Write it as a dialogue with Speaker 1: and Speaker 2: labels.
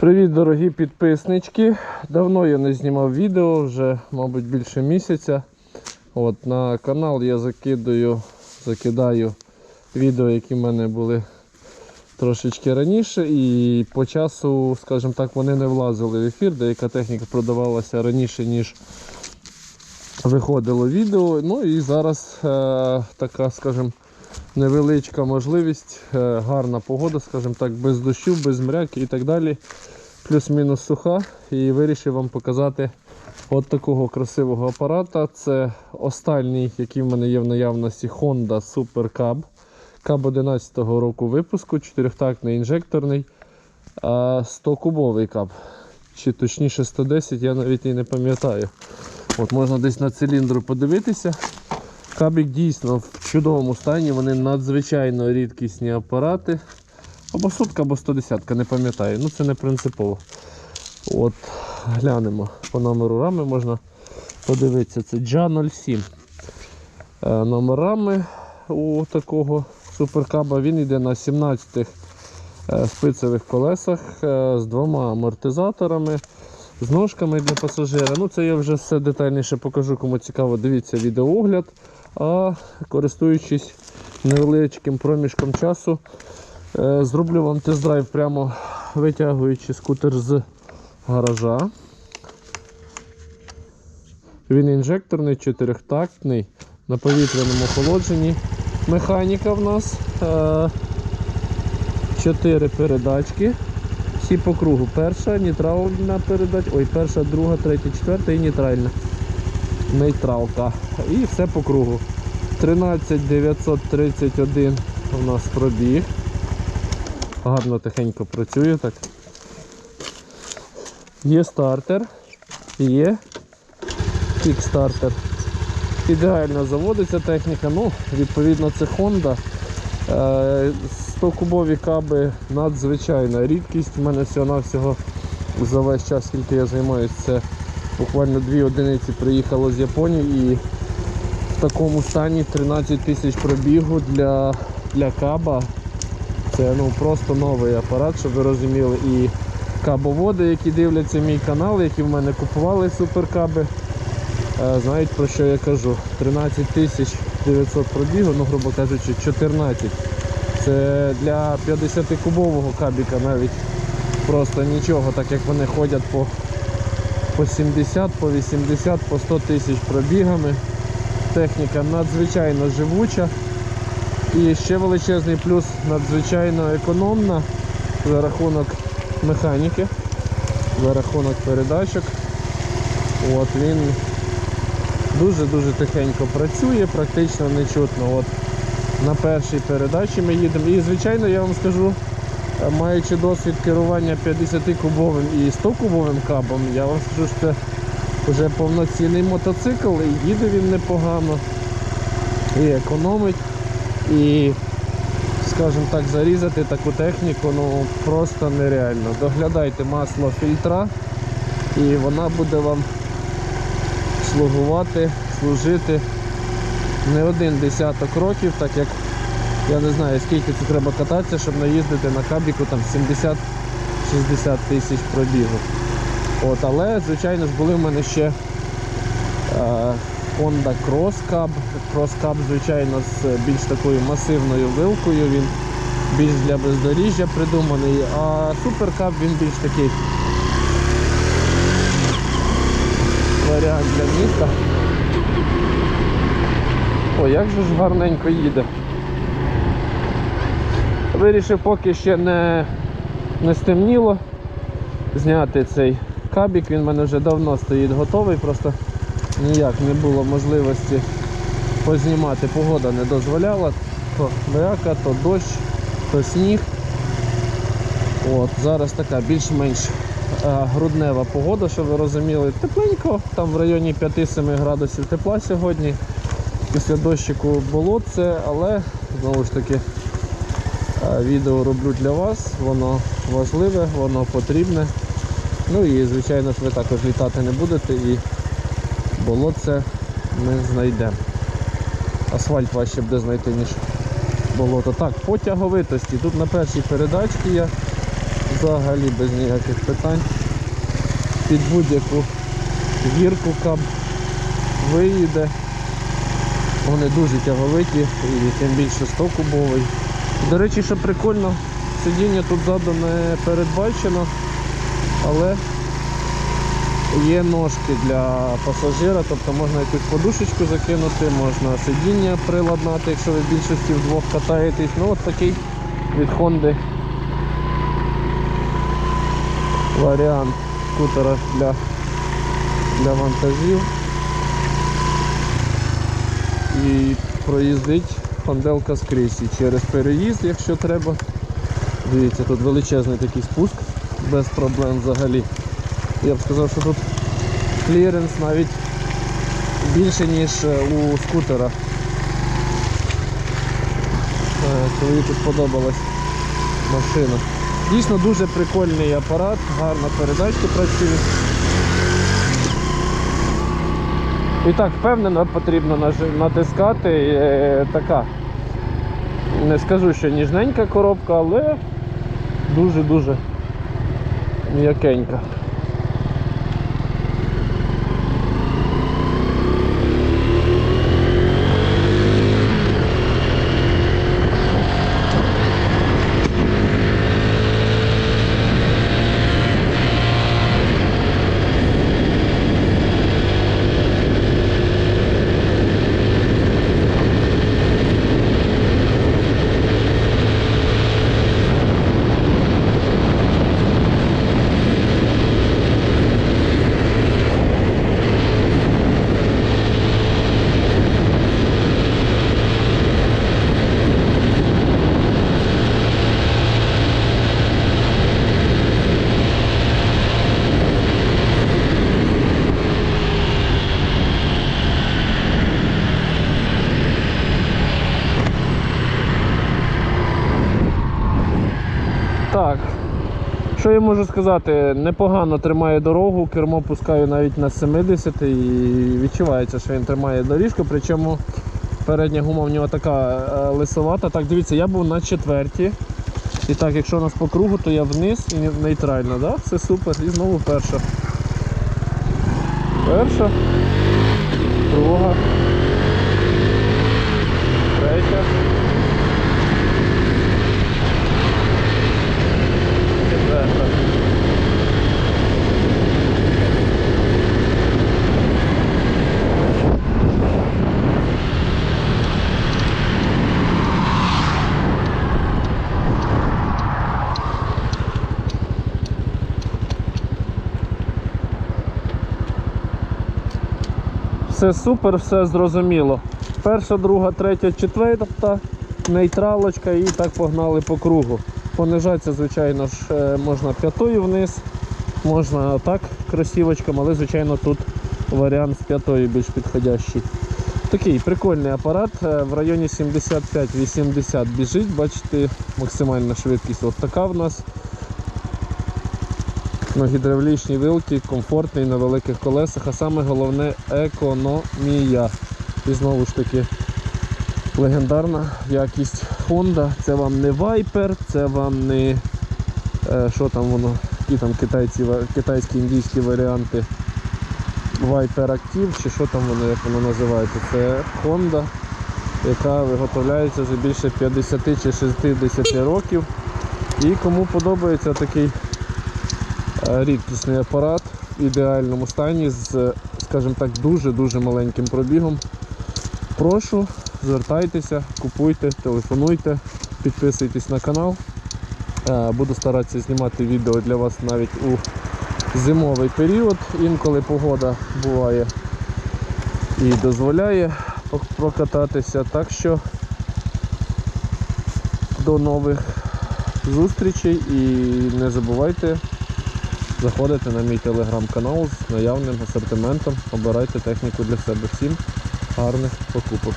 Speaker 1: Привіт, дорогі підписнички. Давно я не знімав відео, вже, мабуть, більше місяця. От, на канал я закидаю, закидаю відео, які в мене були трошечки раніше. І по часу, скажімо так, вони не влазили в ефір. Деяка техніка продавалася раніше, ніж виходило відео. Ну і зараз е, така, скажімо, невеличка можливість, е, гарна погода, скажімо так, без дощу, без мряки і так далі. Плюс-мінус суха. І вирішив вам показати от такого красивого апарата. Це останній, який в мене є в наявності Honda Super Cab. Cab 11 року випуску, чотирьохтактний інжекторний, 100-кубовий каб. Чи точніше 110, я навіть і не пам'ятаю. От Можна десь на циліндру подивитися. Кабік дійсно в чудовому стані, вони надзвичайно рідкісні апарати. Або сотка, або 110, не пам'ятаю. Ну це не принципово. От, глянемо по номеру рами можна подивитися. Це JA07. Е, номерами у такого суперкаба він йде на 17 е, спицевих колесах е, з двома амортизаторами, з ножками для пасажира. Ну це я вже все детальніше покажу, кому цікаво, дивіться відеоогляд. А користуючись невеличким проміжком часу, е, зроблю вам тест-драйв прямо витягуючи скутер з гаража. Він інжекторний, чотирьохтактний, на повітряному охолодженні. Механіка в нас. е, Чотири передачки. Всі по кругу. Перша нейтральна передача. Ой, перша, друга, третя, четверта і нейтральна. Нейтралка. І все по кругу. 13931 у нас пробіг. Гарно тихенько працює так. Є стартер, є кікстартер. Ідеально заводиться техніка, ну, відповідно, це Honda. Е, 100-кубові каби надзвичайна рідкість. У мене всього-навсього за весь час, скільки я займаюся, буквально дві одиниці приїхало з Японії і в такому стані 13 тисяч пробігу для, для каба. Це ну, просто новий апарат, щоб ви розуміли. І кабоводи, які дивляться мій канал, які в мене купували суперкаби, е, знають про що я кажу. 13 тисяч 900 пробігу, ну, грубо кажучи, 14. Це для 50-кубового кабіка навіть просто нічого, так як вони ходять по, по 70, по 80, по 100 тисяч пробігами. Техніка надзвичайно живуча. І ще величезний плюс надзвичайно економна за рахунок механіки, за рахунок передачок. От Він дуже-дуже тихенько працює, практично не чутно. От на першій передачі ми їдемо. І звичайно я вам скажу, маючи досвід керування 50-кубовим і 100-кубовим кабом, я вам скажу, що це вже повноцінний мотоцикл і їде він непогано, і економить. І, скажімо так, зарізати таку техніку ну, просто нереально. Доглядайте масло фільтра і вона буде вам слугувати, служити не один десяток років, так як я не знаю скільки це треба кататися, щоб наїздити на кабіку там 70-60 тисяч пробігу. От, але, звичайно ж, були в мене ще е, Honda Cross Cab. Cross Cab, звичайно, з більш такою масивною вилкою, він більш для бездоріжжя придуманий, а Super Cab він більш такий варіант для міста. О, як же ж гарненько їде. Вирішив поки ще не, не стемніло зняти цей кабік, він в мене вже давно стоїть готовий, просто ніяк не було можливості познімати. Погода не дозволяла. То мряка, то дощ, то сніг. От, Зараз така більш-менш е, груднева погода, щоб ви розуміли. Тепленько, там в районі 5-7 градусів тепла сьогодні. Після дощику було але знову ж таки відео роблю для вас, воно важливе, воно потрібне. Ну і звичайно ж ви також літати не будете і болотце ми знайдемо. Асфальт важче буде знайти, ніж болото. Так, по тяговитості. Тут на першій передачці я взагалі без ніяких питань. Під будь-яку гірку каб виїде. Вони дуже тяговиті і тим більше 100 кубовий. До речі, що прикольно, сидіння тут ззаду не передбачено, але є ножки для пасажира, тобто можна якусь подушечку закинути, можна сидіння приладнати, якщо ви в більшості вдвох катаєтесь. Ну от такий від Honda варіант скутера для, для вантажів. І проїздить хонделка скрізь і через переїзд, якщо треба. Дивіться, тут величезний такий спуск, без проблем взагалі. Я б сказав, що тут кліренс навіть більше, ніж е, у скутера. Е, Коли тут сподобалась машина. Дійсно дуже прикольний апарат, гарно передачки працюють. І так, впевнено, потрібно натискати. Е, така, не скажу, що ніжненька коробка, але дуже-дуже м'якенька. Так. Що я можу сказати? Непогано тримає дорогу, кермо пускаю навіть на 70 і відчувається, що він тримає доріжку, причому передня гума в нього така е, лисовата. Так, дивіться, я був на четвертій. І так, якщо у нас по кругу, то я вниз і нейтрально, да? Все супер. І знову перша. Перша. Друга. Третя. Все супер, все зрозуміло. Перша, друга, третя, четверта, нейтралочка і так погнали по кругу. Понижатися, звичайно ж, е, можна п'ятою вниз, можна так кросівочком, але звичайно тут варіант з п'ятою більш підходящий. Такий прикольний апарат, е, в районі 75-80 біжить, бачите, максимальна швидкість от така в нас. На гідравлічній вилці, комфортний на великих колесах, а саме головне економія. І знову ж таки легендарна якість Honda. Це вам не Viper, це вам не е, що там воно, які там китайці, китайські індійські варіанти. Viper Active, чи що там воно, як воно називається. Це Honda, яка виготовляється вже більше 50 чи 60 років. І кому подобається такий е, рідкісний апарат в ідеальному стані з, скажімо так, дуже-дуже маленьким пробігом. Прошу, звертайтеся, купуйте, телефонуйте, підписуйтесь на канал. Е, Буду старатися знімати відео для вас навіть у зимовий період. Інколи погода буває і дозволяє прокататися. Так що до нових зустрічей і не забувайте заходити на мій телеграм-канал з наявним асортиментом. Обирайте техніку для себе. Всім гарних покупок.